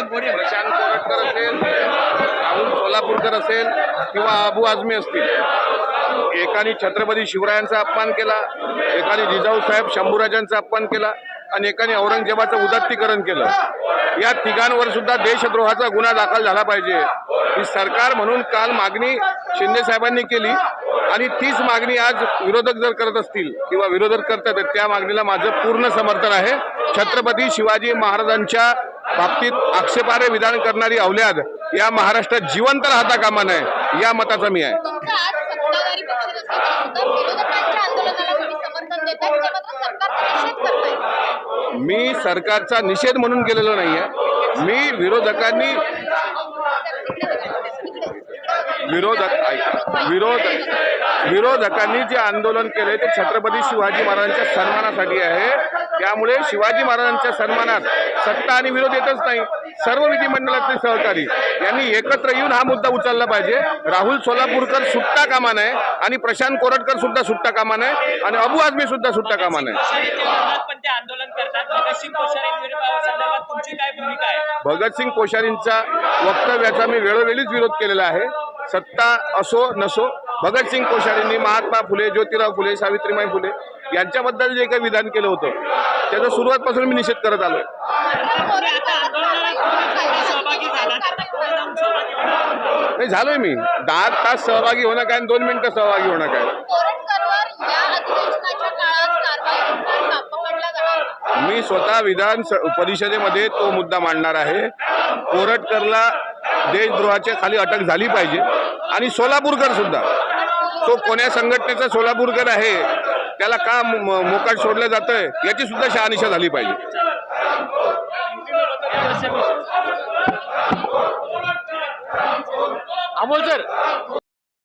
प्रशांत कोरटकर असेल राहुल सोलापूरकर असेल किंवा अबू आझमी असतील. एकाने छत्रपती शिवरायांचा अपमान केला एकाने जिजाऊ साहेब शंभूराजांचा अपमान केला आणि एकाने औरंगजेबाचं उदात्तीकरण केलं. या तिघांवर सुद्धा देशद्रोहाचा गुन्हा दाखल झाला पाहिजे. ही सरकार म्हणून काल मागणी शिंदे साहेबांनी केली आणि तीच मागणी आज विरोधक जर करत असतील किंवा विरोधक करतात त्या मागणीला माझं पूर्ण समर्थन आहे. छत्रपती शिवाजी महाराजांच्या बाबतीत आक्षेपार्ह विधान करणारी अवल्याद या महाराष्ट्रात जिवंत राहता कामा नये या मताचा मी आहे. मी सरकारचा निषेध म्हणून केलेलो नाही आहे मी विरोधकांनी विरोधक. विरोध विरोधकांनी जे आंदोलन केले ते छत्रपती शिवाजी महाराजांच्या सन्मानासाठी आहे. त्यामुळे शिवाजी महाराजांच्या सन्मानात सत्ता आणि विरोध येतच नाही. सर्व विधिमंडळातले सहकारी यांनी एकत्र येऊन हा मुद्दा उचलला पाहिजे. राहुल सोलापूरकर सुट्टा कामा नये आणि प्रशांत कोरटकर सुद्धा सुट्टा कामा नये आणि अबू आझमी सुद्धा सुट्टा कामा नये. आंदोलन करतात भगतसिंग कोश्यारी आहे भगतसिंग कोश्यारींच्या वक्तव्याचा मी वेळोवेळीच विरोध केलेला आहे. सत्ता असो नसो भगतसिंग कोश्यारींनी महात्मा फुले ज्योतिराव फुले सावित्रीबाई फुले यांच्याबद्दल जे काही विधान केलं होतं त्याचा सुरुवातपासून मी निषेध करत आलोय. नाही झालोय मी. दहा तास सहभागी होणं काय आणि दोन मिनिटं सहभागी होणं काय? मी स्वतः विधान स- परिषदेमध्ये तो मुद्दा मांडणार आहे. कोरटकरला देशद्रोहाच्या खाली अटक झाली पाहिजे. आणि सोलापूरकर सुद्धा. तो कोण्या संघटनेचा सोलापूरकर आहे त्याला का मोकाट सोडलं जातंय? याची सुद्धा शहानिशा झाली पाहिजे. अमोल सर.